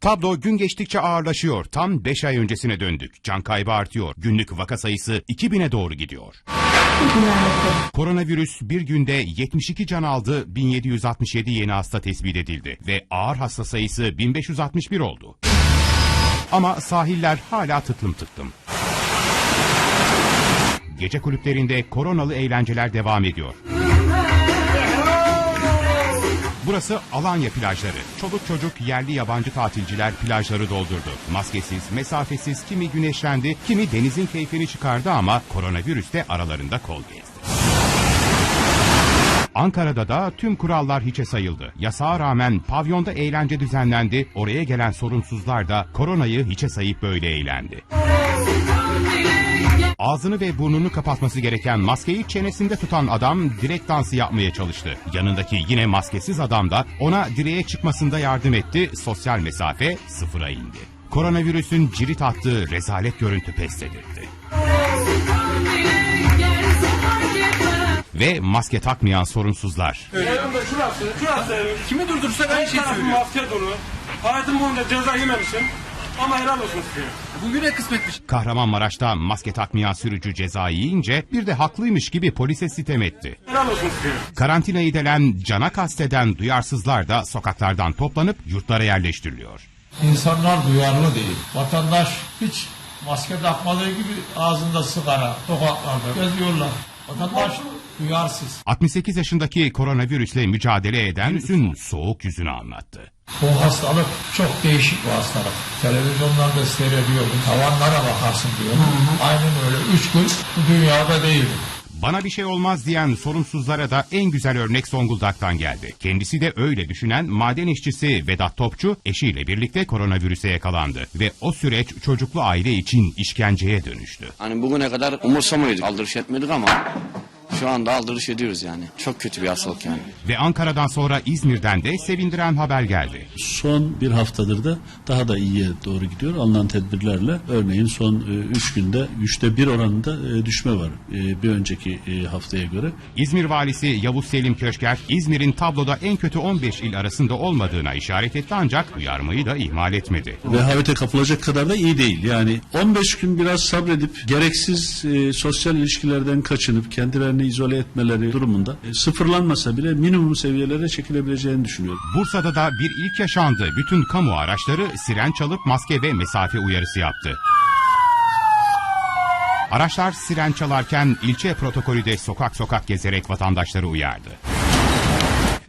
Tablo gün geçtikçe ağırlaşıyor. Tam 5 ay öncesine döndük. Can kaybı artıyor. Günlük vaka sayısı 2000'e doğru gidiyor. Koronavirüs bir günde 72 can aldı, 1767 yeni hasta tespit edildi ve ağır hasta sayısı 1561 oldu. Ama sahiller hala tıklım tıklım. Gece kulüplerinde koronalı eğlenceler devam ediyor. Burası Alanya plajları. Çoluk çocuk yerli yabancı tatilciler plajları doldurdu. Maskesiz, mesafesiz kimi güneşlendi, kimi denizin keyfini çıkardı ama koronavirüs de aralarında kol gezdi. Ankara'da da tüm kurallar hiçe sayıldı. Yasağa rağmen pavyonda eğlence düzenlendi. Oraya gelen sorunsuzlar da koronayı hiçe sayıp böyle eğlendi. Ağzını ve burnunu kapatması gereken maskeyi çenesinde tutan adam direk dansı yapmaya çalıştı. Yanındaki yine maskesiz adam da ona direğe çıkmasında yardım etti. Sosyal mesafe sıfıra indi. Koronavirüsün cirit attığı rezalet görüntü pes edildi. Ve maske takmayan sorunsuzlar. Yanımda şurası, şurası. Kimi durdursa ben Her şey tarafım söylüyorum. maske dolu. Hayatım boyunca ceza yememişim. Ama helal olsun size. Bugüne kısmetmiş. Kahramanmaraş'ta maske takmayan sürücü ceza yiyince bir de haklıymış gibi polise sitem etti. Helal olsun size. Karantinayı delen, cana kasteden duyarsızlar da sokaklardan toplanıp yurtlara yerleştiriliyor. İnsanlar duyarlı değil. Vatandaş hiç maske takmadığı gibi ağzında sigara sokaklarda geziyorlar. Vatandaş duyarsız. 68 yaşındaki koronavirüsle mücadele eden virüsün soğuk yüzünü anlattı. Bu hastalık çok değişik bir hastalık. Televizyonlarda seyrediyordum. Tavanlara bakarsın diyor. Aynen öyle. Üç gün bu dünyada değildim. Bana bir şey olmaz diyen sorumsuzlara da en güzel örnek Zonguldak'tan geldi. Kendisi de öyle düşünen maden işçisi Vedat Topçu eşiyle birlikte koronavirüse yakalandı. Ve o süreç çocuklu aile için işkenceye dönüştü. Hani bugüne kadar umursamıyorduk, aldırış etmedik ama şu anda aldırış ediyoruz yani. Çok kötü bir hastalık yani. Ve Ankara'dan sonra İzmir'den de sevindiren haber geldi. Son bir haftadır da daha da iyiye doğru gidiyor alınan tedbirlerle. Örneğin son 3 günde üçte bir oranında e, düşme var e, bir önceki e, haftaya göre. İzmir valisi Yavuz Selim Köşker, İzmir'in tabloda en kötü 15 il arasında olmadığına işaret etti ancak uyarmayı da ihmal etmedi. Rehavete kapılacak kadar da iyi değil. Yani 15 gün biraz sabredip gereksiz e, sosyal ilişkilerden kaçınıp kendilerini izole etmeleri durumunda e, sıfırlanmasa bile minimum seviyelere çekilebileceğini düşünüyorum. Bursa'da da bir ilk yaşandı. Bütün kamu araçları siren çalıp maske ve mesafe uyarısı yaptı. Araçlar siren çalarken ilçe protokolü de sokak sokak gezerek vatandaşları uyardı.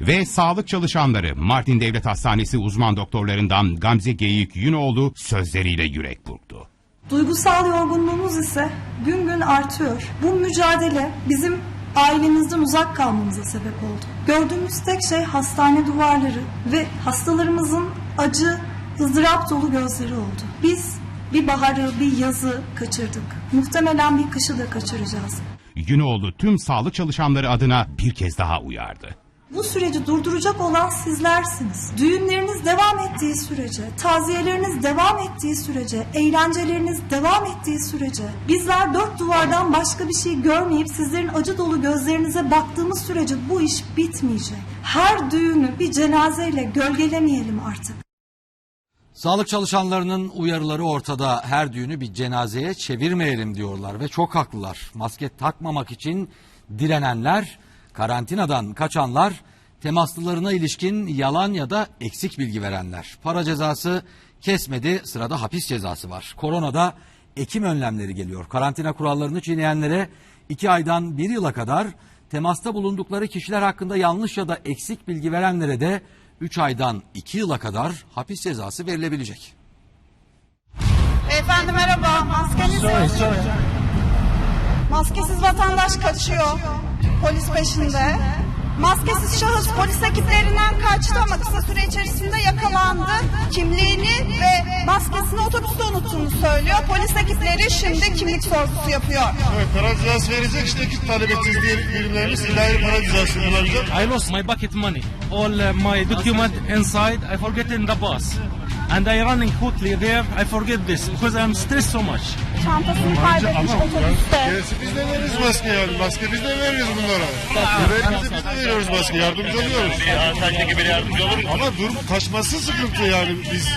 Ve sağlık çalışanları Mardin Devlet Hastanesi uzman doktorlarından Gamze Geyik Yünoğlu sözleriyle yürek burktu. Duygusal yorgunluğumuz ise gün gün artıyor. Bu mücadele bizim ailemizden uzak kalmamıza sebep oldu. Gördüğümüz tek şey hastane duvarları ve hastalarımızın acı, ızdırap dolu gözleri oldu. Biz bir baharı, bir yazı kaçırdık. Muhtemelen bir kışı da kaçıracağız. Yünoğlu tüm sağlık çalışanları adına bir kez daha uyardı. Bu süreci durduracak olan sizlersiniz. Düğünleriniz devam ettiği sürece, taziyeleriniz devam ettiği sürece, eğlenceleriniz devam ettiği sürece, bizler dört duvardan başka bir şey görmeyip sizlerin acı dolu gözlerinize baktığımız sürece bu iş bitmeyecek. Her düğünü bir cenazeyle gölgelemeyelim artık. Sağlık çalışanlarının uyarıları ortada. Her düğünü bir cenazeye çevirmeyelim diyorlar ve çok haklılar. Maske takmamak için direnenler, karantinadan kaçanlar, temaslılarına ilişkin yalan ya da eksik bilgi verenler. Para cezası kesmedi, sırada hapis cezası var. Koronada ekim önlemleri geliyor. Karantina kurallarını çiğneyenlere 2 aydan 1 yıla kadar temasta bulundukları kişiler hakkında yanlış ya da eksik bilgi verenlere de 3 aydan 2 yıla kadar hapis cezası verilebilecek. Beyefendi merhaba. Maskeniz yok. Maskesiz vatandaş kaçıyor. Polis peşinde. Maskesiz şahıs polis ekiplerinden kaçtı ama kısa süre içerisinde yakalandı. Kimliğini ve maskesini otobüste unuttuğunu söylüyor. Polis ekipleri şimdi kimlik sorgusu yapıyor. Evet, para cezası verecek işte iki talep edeceğiz diye birimlerimiz ilahi para cezası uygulayacak. I lost my bucket money. All uh, my document inside. I forget in the bus. And I running quickly there. I forget this because I'm stressed so much. Çantasını kaybetmiş otobüste. Gerisi biz de veririz maske yani. Maske biz de veriyoruz bunlara. Yüreğimizi biz de veriyoruz maske. Yardımcı oluyoruz. Ama durum kaçması sıkıntı yani biz.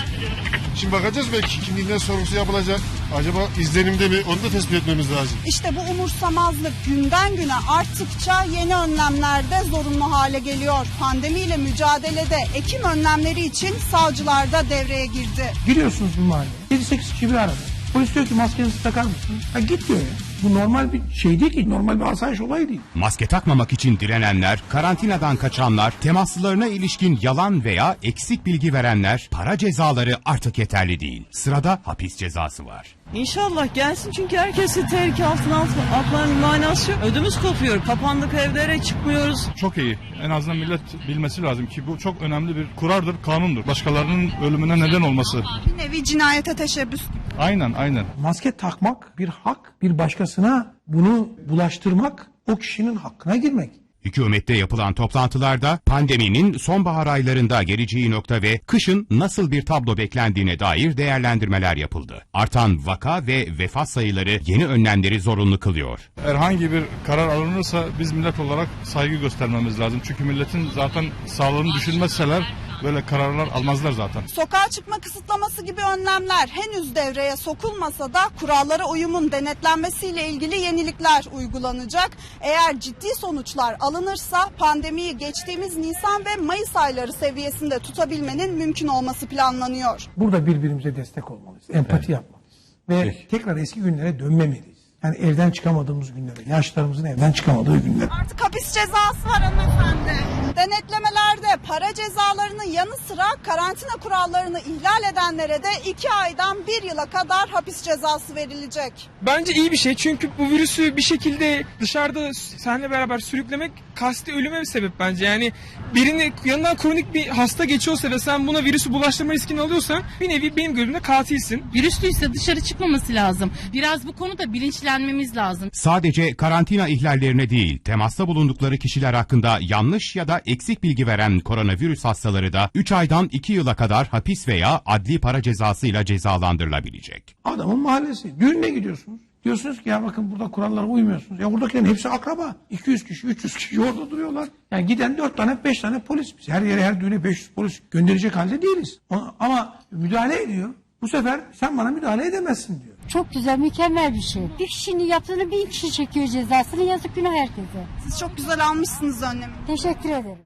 Şimdi bakacağız belki kimliğinden sorumlusu yapılacak. Acaba izlenimde mi? Onu da tespit etmemiz lazım. İşte bu umursamazlık günden güne arttıkça yeni önlemler de zorunlu hale geliyor. Pandemiyle mücadelede ekim önlemleri için savcılar da devreye girdi. Giriyorsunuz bir mahalleye. 7-8 kişi bir arada. Polis diyor ki maskenizi takar mısınız? Ha git diyor ya. Bu normal bir şey değil ki. Normal bir asayiş olayı değil. Maske takmamak için direnenler, karantinadan kaçanlar, temaslılarına ilişkin yalan veya eksik bilgi verenler, para cezaları artık yeterli değil. Sırada hapis cezası var. İnşallah gelsin çünkü herkesi tehlike altına atma- atmanın manası yok. Ödümüz kopuyor. Kapandık evlere çıkmıyoruz. Çok iyi. En azından millet bilmesi lazım ki bu çok önemli bir kurardır, kanundur. Başkalarının ölümüne neden olması. Bir nevi cinayete teşebbüs. Aynen, aynen. Maske takmak bir hak. Bir başkasına bunu bulaştırmak o kişinin hakkına girmek. Hükümette yapılan toplantılarda pandeminin sonbahar aylarında geleceği nokta ve kışın nasıl bir tablo beklendiğine dair değerlendirmeler yapıldı. Artan vaka ve vefat sayıları yeni önlemleri zorunlu kılıyor. Herhangi bir karar alınırsa biz millet olarak saygı göstermemiz lazım. Çünkü milletin zaten sağlığını düşünmezseler böyle kararlar almazlar zaten. Sokağa çıkma kısıtlaması gibi önlemler henüz devreye sokulmasa da kurallara uyumun denetlenmesiyle ilgili yenilikler uygulanacak. Eğer ciddi sonuçlar alınırsa pandemiyi geçtiğimiz Nisan ve Mayıs ayları seviyesinde tutabilmenin mümkün olması planlanıyor. Burada birbirimize destek olmalıyız. Empati yapmalıyız. Ve tekrar eski günlere dönmemeliyiz. Yani evden çıkamadığımız günlere, yaşlarımızın evden çıkamadığı günlere. Artık hapis cezası var hanımefendi. Denetlemelerde para cezalarının yanı sıra karantina kurallarını ihlal edenlere de 2 aydan 1 yıla kadar hapis cezası verilecek. Bence iyi bir şey çünkü bu virüsü bir şekilde dışarıda seninle beraber sürüklemek kasti ölüme bir sebep bence. Yani birini yanından kronik bir hasta geçiyorsa ve sen buna virüsü bulaştırma riskini alıyorsan bir nevi benim gözümde katilsin. Virüslüyse dışarı çıkmaması lazım. Biraz bu konuda bilinçlenmemiz lazım. Sadece karantina ihlallerine değil, temasta bulundukları kişiler hakkında yanlış ya da eksik bilgi veren koronavirüs hastaları da 3 aydan 2 yıla kadar hapis veya adli para cezasıyla cezalandırılabilecek. Adamın mahallesi. Düğününe gidiyorsunuz. Diyorsunuz ki ya bakın burada kurallara uymuyorsunuz. Ya buradakilerin hepsi akraba. 200 kişi, 300 kişi orada duruyorlar. Yani giden 4 tane, 5 tane polis. Biz her yere her düğüne 500 polis gönderecek halde değiliz. Ama müdahale ediyor. Bu sefer sen bana müdahale edemezsin diyor. Çok güzel, mükemmel bir şey. Bir kişinin yaptığını bin kişi çekiyor cezasını. Yazık günah herkese. Siz çok güzel almışsınız önlemi. Teşekkür ederim.